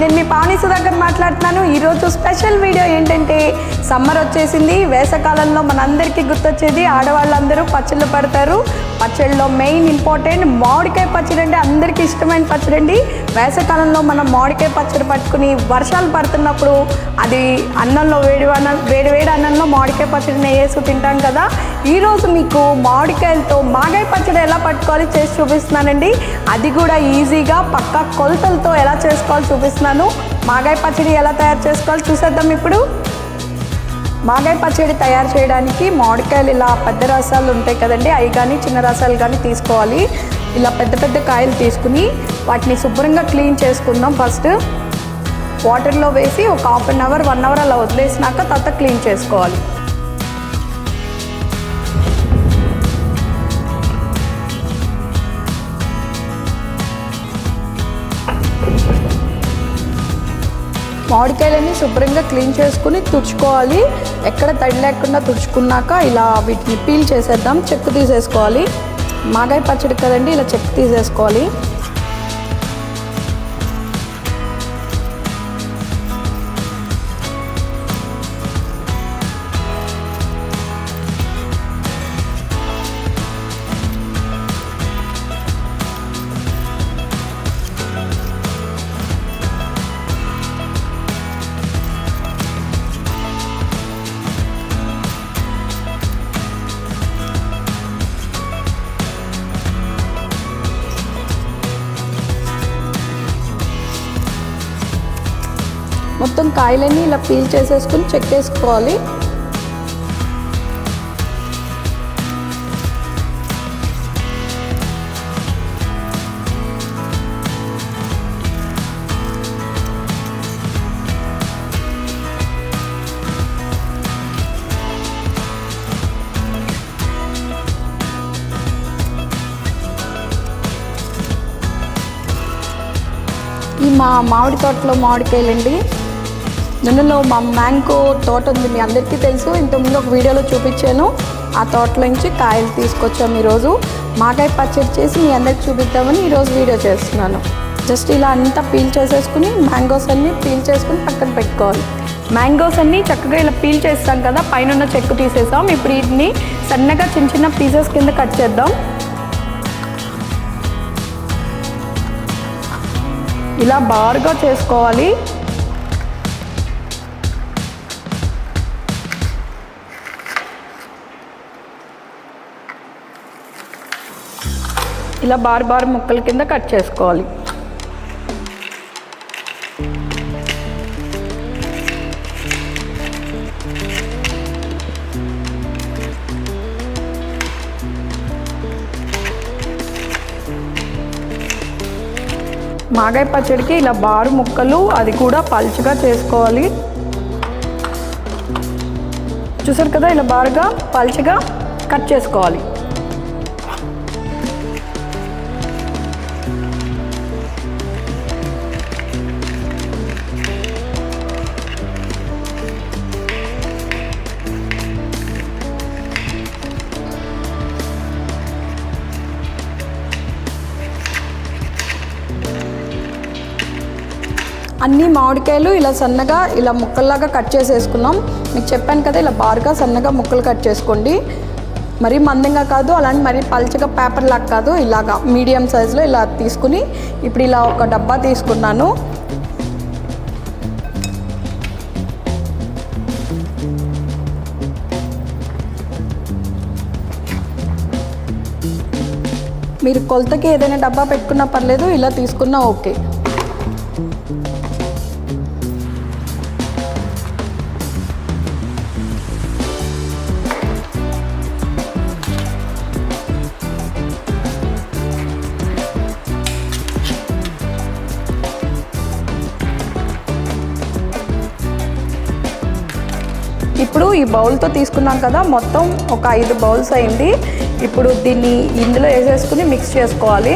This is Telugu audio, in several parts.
నేను మీ పావని సుధాకర్ మాట్లాడుతున్నాను. ఈరోజు స్పెషల్ వీడియో ఏంటంటే సమ్మర్ వచ్చేసింది. వేసవకాలంలో మనందరికీ గుర్తొచ్చేది ఆడవాళ్ళందరూ పచ్చళ్ళు పడతారు. పచ్చళ్ళలో మెయిన్ ఇంపార్టెంట్ మామిడికాయ పచ్చడి అంటే అందరికీ ఇష్టమైన పచ్చడి అండి. వేసవకాలంలో మనం మామిడికాయ పచ్చడి పట్టుకుని వర్షాలు పడుతున్నప్పుడు అది అన్నంలో వేడి అన్నం వేడి వేడి అన్నంలో మామిడికాయ పచ్చడిని వేసి తింటాం కదా. ఈరోజు మీకు మామిడికాయలతో మాగాయ పచ్చడి ఎలా పట్టుకోవాలి చేసి చూపిస్తున్నానండి. అది కూడా ఈజీగా పక్కా కొలతలతో ఎలా చేసుకోవాలో చూపిస్తున్నాను. మాగాయ పచ్చడి ఎలా తయారు చేసుకోవాలి చూసేద్దాం ఇప్పుడు. మాగాయ పచ్చడి తయారు చేయడానికి మామిడికాయలు ఇలా పెద్ద రసాలు ఉంటాయి కదండి అవి కానీ చిన్న రసాలు కానీ తీసుకోవాలి. ఇలా పెద్ద పెద్ద కాయలు తీసుకుని వాటిని శుభ్రంగా క్లీన్ చేసుకుందాం. ఫస్ట్ వాటర్లో వేసి ఒక half an hour one hour అలా వదిలేసినాక తర్వాత క్లీన్ చేసుకోవాలి. మామిడికాయలన్నీ శుభ్రంగా క్లీన్ చేసుకుని తుడుచుకోవాలి. ఎక్కడ తడి లేకుండా తుడుచుకున్నాక ఇలా వీటిని పీల్ చేసేద్దాం చెక్కు తీసేసుకోవాలి. మాగాయ పచ్చడి కదండి ఇలా చెక్కు తీసేసుకోవాలి. మొత్తం కాయలన్నీ ఇలా పీల్ చేసేసుకుని చెక్కేసుకోవాలి ఈ మా మామిడి తోటలో మామిడికాయలండి నిన్నలో మా మ్యాంగో తోట ఉంది. మీ అందరికీ తెలుసు. ఇంతకుముందు ఒక వీడియోలో చూపించాను. ఆ తోటలో నుంచి కాయలు తీసుకొచ్చాము ఈరోజు. మాకాయ పచ్చడి చేసి మీ అందరికి చూపిద్దామని ఈరోజు వీడియో చేస్తున్నాను. జస్ట్ ఇలా అంతా పీల్ చేసేసుకుని మ్యాంగోస్ అన్నీ పీల్ చేసుకుని పక్కన పెట్టుకోవాలి. మ్యాంగోస్ అన్నీ చక్కగా ఇలా పీల్ చేస్తాం కదా పైన ఉన్న చెక్కు తీసేసాం. ఇప్పుడు వీటిని సన్నగా చిన్న చిన్న పీసెస్ కింద కట్ చేద్దాం. ఇలా బార్గా చేసుకోవాలి. ఇలా బార్ బార్ ముక్కల కింద కట్ చేసుకోవాలి. మాగాయ పచ్చడికి ఇలా బారు ముక్కలు అది కూడా పలుచగా చేసుకోవాలి. చూసారు కదా ఇలా బారుగా పలుచగా కట్ చేసుకోవాలి. అన్ని మామిడికాయలు ఇలా సన్నగా ఇలా ముక్కల్లాగా కట్ చేసేసుకున్నాం. మీకు చెప్పాను కదా ఇలా బారుగా సన్నగా ముక్కలు కట్ చేసుకోండి. మరీ మందంగా కాదు అలాంటి మరీ పల్చగా పేపర్ లాగా కాదు ఇలాగా మీడియం సైజులో ఇలా తీసుకుని ఇప్పుడు ఇలా ఒక డబ్బా తీసుకున్నాను. మీరు కొలతకి ఏదైనా డబ్బా పెట్టుకున్నా పర్లేదు ఇలా తీసుకున్నా ఓకే. ఇప్పుడు ఈ బౌల్తో తీసుకున్నాం కదా మొత్తం ఒక ఐదు బౌల్స్ అయింది. ఇప్పుడు దీన్ని ఇందులో వేసేసుకుని మిక్స్ చేసుకోవాలి.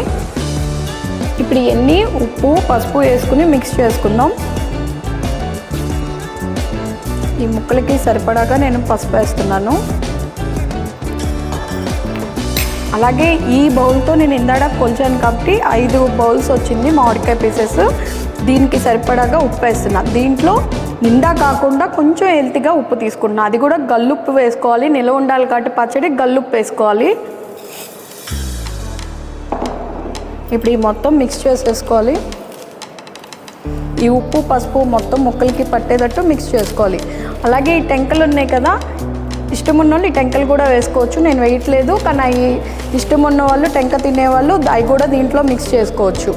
ఇప్పుడు ఇవన్నీ ఉప్పు పసుపు వేసుకుని మిక్స్ చేసుకుందాం. ఈ ముక్కలకి సరిపడాగా నేను పసుపు వేస్తున్నాను. అలాగే ఈ బౌల్తో నేను ఇందాక కొలిచాను కాబట్టి ఐదు బౌల్స్ వచ్చింది మామిడికాయ పీసెస్ దీనికి సరిపడాగా ఉప్పు వేస్తున్నా. దీంట్లో నిండా కాకుండా కొంచెం హెల్తీగా ఉప్పు తీసుకుంటున్నా అది కూడా గల్లుప్పు వేసుకోవాలి నిల్వ ఉండాలి కాబట్టి పచ్చడి గల్లుప్పు వేసుకోవాలి. ఇప్పుడు ఈ మొత్తం మిక్స్ చేసేసుకోవాలి. ఈ ఉప్పు పసుపు మొత్తం ముక్కలకి పట్టేటట్టు మిక్స్ చేసుకోవాలి. అలాగే ఈ టెంకలు ఉన్నాయి కదా ఇష్టం ఉన్న వాళ్ళు ఈ టెంకలు కూడా వేసుకోవచ్చు. నేను వేయట్లేదు కానీ అవి ఇష్టం ఉన్న వాళ్ళు టెంక తినేవాళ్ళు అవి కూడా దీంట్లో మిక్స్ చేసుకోవచ్చు.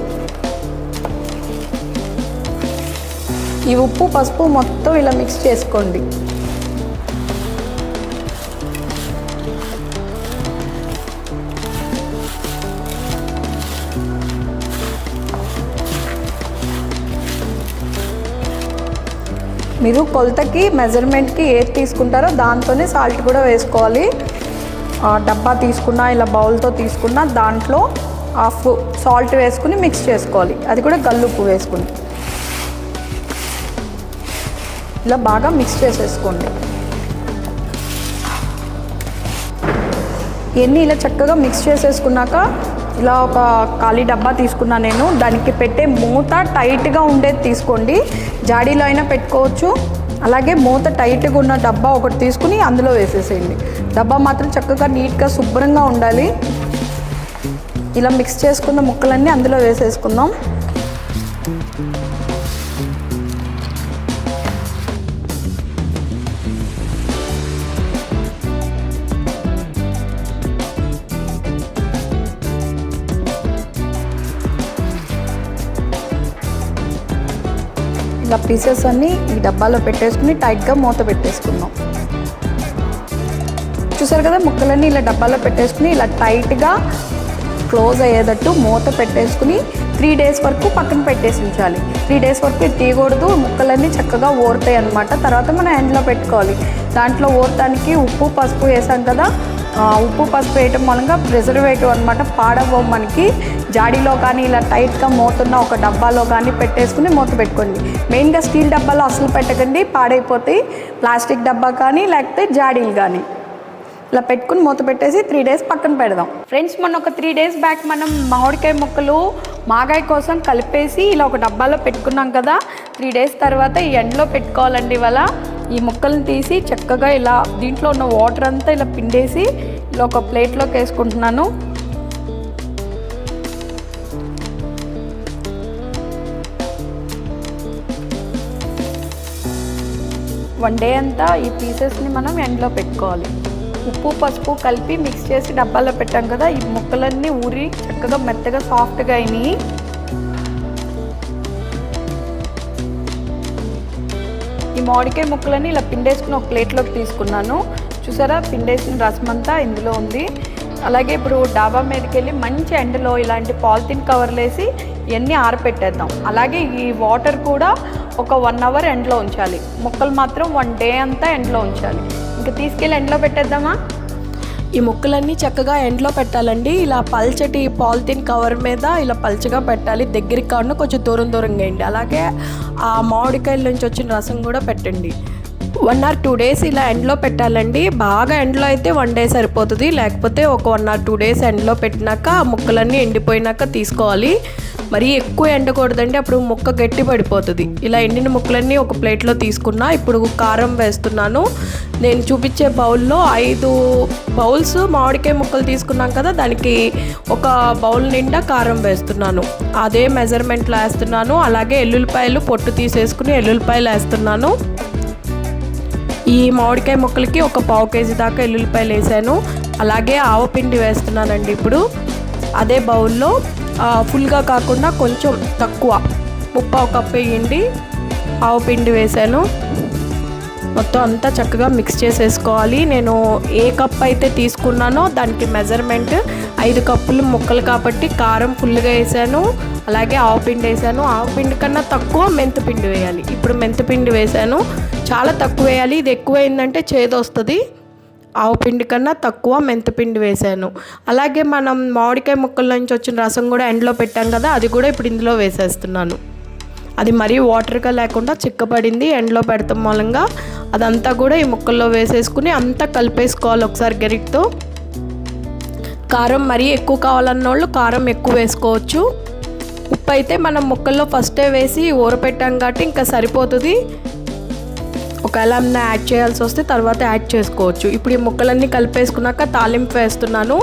ఈ ఉప్పు పసుపు మొత్తం ఇలా మిక్స్ చేసుకోండి. మీరు కొలతకి మెజర్మెంట్కి ఏది తీసుకుంటారో దాంతోనే సాల్ట్ కూడా వేసుకోవాలి. ఆ, డబ్బా తీసుకున్నా ఇలా బౌల్తో తీసుకున్నా దాంట్లో హాఫ్ సాల్ట్ వేసుకుని మిక్స్ చేసుకోవాలి. అది కూడా గల్లుప్పు వేసుకుని. ఇలా బాగా మిక్స్ చేసేసుకోండి. ఇవన్నీ ఇలా చక్కగా మిక్స్ చేసేసుకున్నాక ఇలా ఒక ఖాళీ డబ్బా తీసుకున్నా నేను. దానికి పెట్టే మూత టైట్గా ఉండేది తీసుకోండి. జాడీలో అయినా పెట్టుకోవచ్చు. అలాగే మూత టైట్గా ఉన్న డబ్బా ఒకటి తీసుకుని అందులో వేసేసేయండి. డబ్బా మాత్రం చక్కగా నీట్గా శుభ్రంగా ఉండాలి. ఇలా మిక్స్ చేసుకున్న ముక్కలన్నీ అందులో వేసేసుకుందాం. ఇలా పీసెస్ అన్నీ ఈ డబ్బాలో పెట్టేసుకుని టైట్గా మూత పెట్టేసుకుందాం చూసారు కదా ముక్కలన్నీ ఇలా డబ్బాలో పెట్టేసుకుని ఇలా టైట్గా క్లోజ్ అయ్యేటట్టు మూత పెట్టేసుకుని త్రీ డేస్ వరకు పక్కన పెట్టేసి ఉంచాలి. త్రీ డేస్ వరకు తీయకూడదు ముక్కలన్నీ చక్కగా ఓరుతాయి అనమాట తర్వాత మనం ఎండ్లో పెట్టుకోవాలి. దాంట్లో ఓరటానికి ఉప్పు పసుపు వేసాం కదా ఉప్పు పసుపు వేయటం మూలంగా ప్రిజర్వేటివ్ అనమాట పాడబో మనకి. జాడీలో కానీ ఇలా టైట్గా మూతున్న ఒక డబ్బాలో కానీ పెట్టేసుకుని మూత పెట్టుకోండి. మెయిన్గా స్టీల్ డబ్బాలో అసలు పెట్టకండి పాడైపోతాయి. ప్లాస్టిక్ డబ్బా కానీ లేకపోతే జాడీలు కానీ. ఇలా పెట్టుకుని మూత పెట్టేసి త్రీ డేస్ పక్కన పెడదాం. ఫ్రెండ్స్ మొన్న ఒక త్రీ డేస్ బ్యాక్ మనం మామిడికాయ ముక్కలు మాగాయ కోసం కలిపేసి ఇలా ఒక డబ్బాలో పెట్టుకున్నాం కదా. త్రీ డేస్ తర్వాత ఈ ఎండలో పెట్టుకోవాలండి ఇవాళ. ఈ ముక్కలను తీసి చక్కగా ఇలా దీంట్లో ఉన్న వాటర్ అంతా ఇలా పిండేసి ఇలా ఒక ప్లేట్లోకి వేసుకుంటున్నాను. వన్ డే అంతా ఈ పీసెస్ని మనం ఎండలో పెట్టుకోవాలి. ఉప్పు పసుపు కలిపి మిక్స్ చేసి డబ్బాలో పెట్టాం కదా ఈ ముక్కలన్నీ ఊరి చక్కగా మెత్తగా సాఫ్ట్గా అయినాయి. ఈ మామిడికాయ ముక్కలన్నీ ఇలా పిండేసుకుని ఒక ప్లేట్లోకి తీసుకున్నాను. చూసారా పిండేసిన రసం అంతా ఇందులో ఉంది. అలాగే ఇప్పుడు డాబా మీదకి వెళ్ళి మంచి ఎండలో ఇలాంటి పాలిథిన్ కవర్లు వేసి ఇవన్నీ ఆరపెట్టేద్దాం. అలాగే ఈ వాటర్ కూడా ఒక వన్ అవర్ ఎండలో ఉంచాలి. ముక్కలు మాత్రం వన్ డే అంతా ఎండలో ఉంచాలి. ఇంకా తీసుకెళ్ళి ఎండలో పెట్టేద్దామా? ఈ ముక్కలన్నీ చక్కగా ఎండలో పెట్టాలండి. ఇలా పల్చటి పాలిథిన్ కవర్ మీద ఇలా పల్చగా పెట్టాలి. దగ్గరికి కాకుండా కొంచెం దూరం దూరంగా వేయండి. అలాగే ఆ మామిడికాయల నుంచి వచ్చిన రసం కూడా పెట్టండి. వన్ ఆర్ టూ డేస్ ఇలా ఎండలో పెట్టాలండి. బాగా ఎండలో అయితే వన్ డే సరిపోతుంది. లేకపోతే ఒక వన్ ఆర్ టూ డేస్ ఎండలో పెట్టినాక ఆ ముక్కలన్నీ ఎండిపోయినాక తీసుకోవాలి. మరీ ఎక్కువ ఎండకూడదండి అప్పుడు ముక్క గట్టి పడిపోతుంది. ఇలా ఎండిన ముక్కలన్నీ ఒక ప్లేట్లో తీసుకున్నా ఇప్పుడు కారం వేస్తున్నాను. నేను చూపించే బౌల్లో ఐదు బౌల్స్ మామిడికాయ ముక్కలు తీసుకున్నాం కదా దానికి ఒక బౌల్ నిండా కారం వేస్తున్నాను. అదే మెజర్మెంట్లో వేస్తున్నాను. అలాగే ఎల్లుల్లిపాయలు పొట్టు తీసేసుకుని ఎల్లుల్లిపాయలు వేస్తున్నాను. ఈ మామిడికాయ ముక్కలకి ఒక పావు కేజీ దాకా ఎల్లుల్లిపాయలు వేసాను. అలాగే ఆవపిండి వేస్తున్నానండి ఇప్పుడు. అదే బౌల్లో ఫుల్గా కాకుండా కొంచెం తక్కువ. ముప్పావు కప్పు వేయండి. ఆవు పిండి వేసాను. మొత్తం అంతా చక్కగా మిక్స్ చేసేసుకోవాలి. నేను ఏ కప్ అయితే తీసుకున్నానో దానికి మెజర్మెంట్ ఐదు కప్పులు ముక్కలు కాబట్టి కారం ఫుల్గా వేసాను. అలాగే ఆవు పిండి వేసాను. ఆవు పిండి కన్నా తక్కువ మెంతిపిండి వేయాలి. ఇప్పుడు మెంతిపిండి వేసాను. చాలా తక్కువ వేయాలి. ఇది ఎక్కువ అయిందంటే చేదొస్తుంది. ఆవు పిండి కన్నా తక్కువ మెంతిపిండి వేసాను అలాగే మనం మామిడికాయ ముక్కల నుంచి వచ్చిన రసం కూడా ఎండలో పెట్టాం కదా అది కూడా ఇప్పుడు ఇందులో వేసేస్తున్నాను. అది మరీ వాటర్గా లేకుండా చిక్కబడింది ఎండలో పెడతాం మూలంగా. అదంతా కూడా ఈ ముక్కల్లో వేసేసుకుని అంతా కలిపేసుకోవాలి ఒకసారి గరిటతో. కారం మరీ ఎక్కువ కావాలన్న వాళ్ళు కారం ఎక్కువ వేసుకోవచ్చు. ఉప్పు అయితే మనం ముక్కల్లో ఫస్టే వేసి ఊరపెట్టాం కాబట్టి ఇంకా సరిపోతుంది. ఒకవేళ ఏమన్నా యాడ్ చేయాల్సి వస్తే తర్వాత యాడ్ చేసుకోవచ్చు. ఇప్పుడు ఈ ముక్కలన్నీ కలిపేసుకున్నాక తాలింపు వేస్తున్నాను.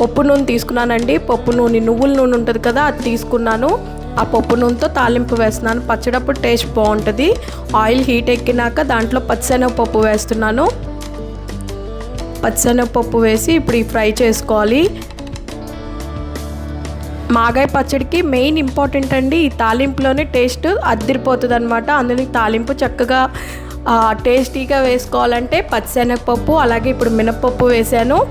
పప్పు నూనె తీసుకున్నానండి. పప్పు నూనె నువ్వుల నూనె ఉంటుంది కదా అది తీసుకున్నాను. ఆ పప్పు నూనెతో తాలింపు వేస్తున్నాను. పచ్చడప్పుడు టేస్ట్ బాగుంటుంది. ఆయిల్ హీట్ ఎక్కినాక దాంట్లో పచ్చిశనగపప్పు వేస్తున్నాను. పచ్చిశనగపప్పు వేసి ఇప్పుడు ఈ ఫ్రై చేసుకోవాలి. మాగాయ పచ్చడికి మెయిన్ ఇంపార్టెంట్ అండి ఈ తాలింపులోనే టేస్ట్ అద్దరిపోతుంది అనమాట అందులో తాలింపు చక్కగా టేస్టీగా వేసుకోవాలంటే పచ్చిశనగపప్పు అలాగే ఇప్పుడు మినపప్పు వేసాను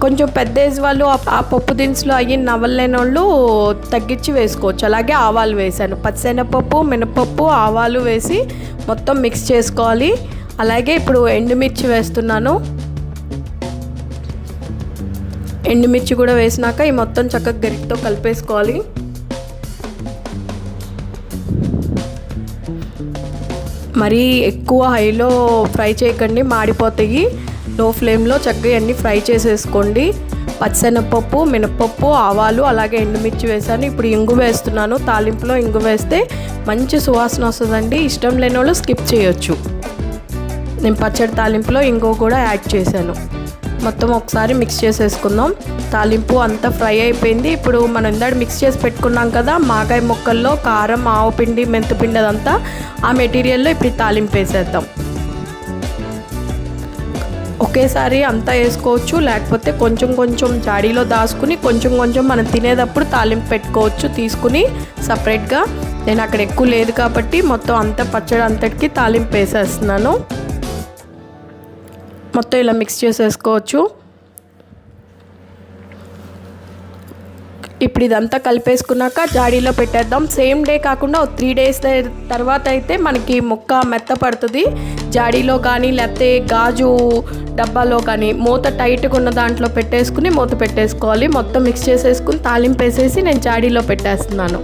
కొంచెం పెద్ద ఏజ్ వాళ్ళు ఆ- పప్పు దినుసులు అయ్యి నవ్వలేని వాళ్ళు తగ్గించి వేసుకోవచ్చు. అలాగే ఆవాలు వేసాను పచ్చిశనగపప్పు మినపప్పు ఆవాలు వేసి మొత్తం మిక్స్ చేసుకోవాలి. అలాగే ఇప్పుడు ఎండుమిర్చి వేస్తున్నాను. ఎండుమిర్చి కూడా వేసినాక ఈ మొత్తం చక్కగా గరిటతో కలిపేసుకోవాలి. మరీ ఎక్కువ హైలో ఫ్రై చేయకండి మాడిపోతాయి. లో ఫ్లేమ్లో చక్కగా అన్నీ ఫ్రై చేసేసుకోండి. పచ్చనపప్పు మినపప్పు ఆవాలు అలాగే ఎండుమిర్చి వేసాను. ఇప్పుడు ఇంగు వేస్తున్నాను. తాలింపులో ఇంగు వేస్తే మంచి సువాసన వస్తుందండి. ఇష్టం లేని వాళ్ళు స్కిప్ చేయొచ్చు. నేను పచ్చడి తాలింపులో ఇంకో కూడా యాడ్ చేశాను. మొత్తం ఒకసారి మిక్స్ చేసేసుకుందాం. తాలింపు అంతా ఫ్రై అయిపోయింది. ఇప్పుడు మనం ఇందాక మిక్స్ చేసి పెట్టుకున్నాం కదా మాగాయ ముక్కల్లో కారం ఆవు పిండి మెంతిపిండి అదంతా ఆ మెటీరియల్లో ఇప్పుడు తాలింపు వేసేద్దాం. ఒకేసారి అంతా వేసుకోవచ్చు లేకపోతే కొంచెం కొంచెం జాడీలో దాచుకుని కొంచెం కొంచెం మనం తినేటప్పుడు తాలింపు పెట్టుకోవచ్చు తీసుకుని సపరేట్గా నేను అక్కడ ఎక్కువ లేదు కాబట్టి మొత్తం అంతా పచ్చడి అంతటికి తాలింపు వేసేస్తున్నాను. మొత్తం ఇలా మిక్స్ చేసేసుకోవచ్చు. ఇప్పుడు ఇదంతా కలిపేసుకున్నాక జాడీలో పెట్టేద్దాం. సేమ్ డే కాకుండా ఒక త్రీ డేస్ తర్వాత అయితే మనకి ముక్క మెత్త పడుతుంది. జాడీలో కానీ లేకపోతే గాజు డబ్బాలో కానీ మూత టైట్గా ఉన్న దాంట్లో పెట్టేసుకుని మూత పెట్టేసుకోవాలి. మొత్తం మిక్స్ చేసేసుకుని తాలింపు వేసేసి నేను జాడీలో పెట్టేస్తున్నాను.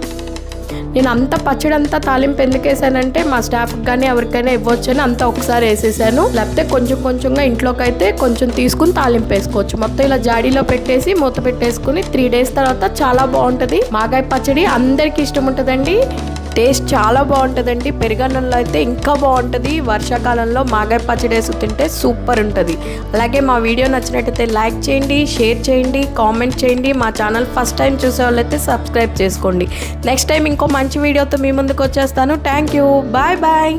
నేను అంత పచ్చడంతా తాలింపు ఎందుకు వేసానంటే మా స్టాఫ్కి కానీ ఎవరికైనా ఇవ్వచ్చని అంతా ఒకసారి వేసేసాను. లేకపోతే కొంచెం కొంచెంగా ఇంట్లోకి అయితే కొంచెం తీసుకుని తాలింపు వేసుకోవచ్చు. మొత్తం ఇలా జాడీలో పెట్టేసి మూత పెట్టేసుకుని త్రీ డేస్ తర్వాత చాలా బాగుంటుంది. మాగాయ పచ్చడి అందరికీ ఇష్టం ఉంటుందండి. టేస్ట్ చాలా బాగుంటుందండి. పెరుగన్నంలో అయితే ఇంకా బాగుంటుంది. వర్షాకాలంలో మాగాయ పచ్చడి వేసి తింటే సూపర్ ఉంటుంది. అలాగే మా వీడియో నచ్చినట్టయితే లైక్ చేయండి షేర్ చేయండి కామెంట్ చేయండి. మా ఛానల్ ఫస్ట్ టైం చూసే వాళ్ళైతే సబ్స్క్రైబ్ చేసుకోండి. నెక్స్ట్ టైం ఇంకో మంచి వీడియోతో మీ ముందుకు వచ్చేస్తాను. Thank you. Bye bye.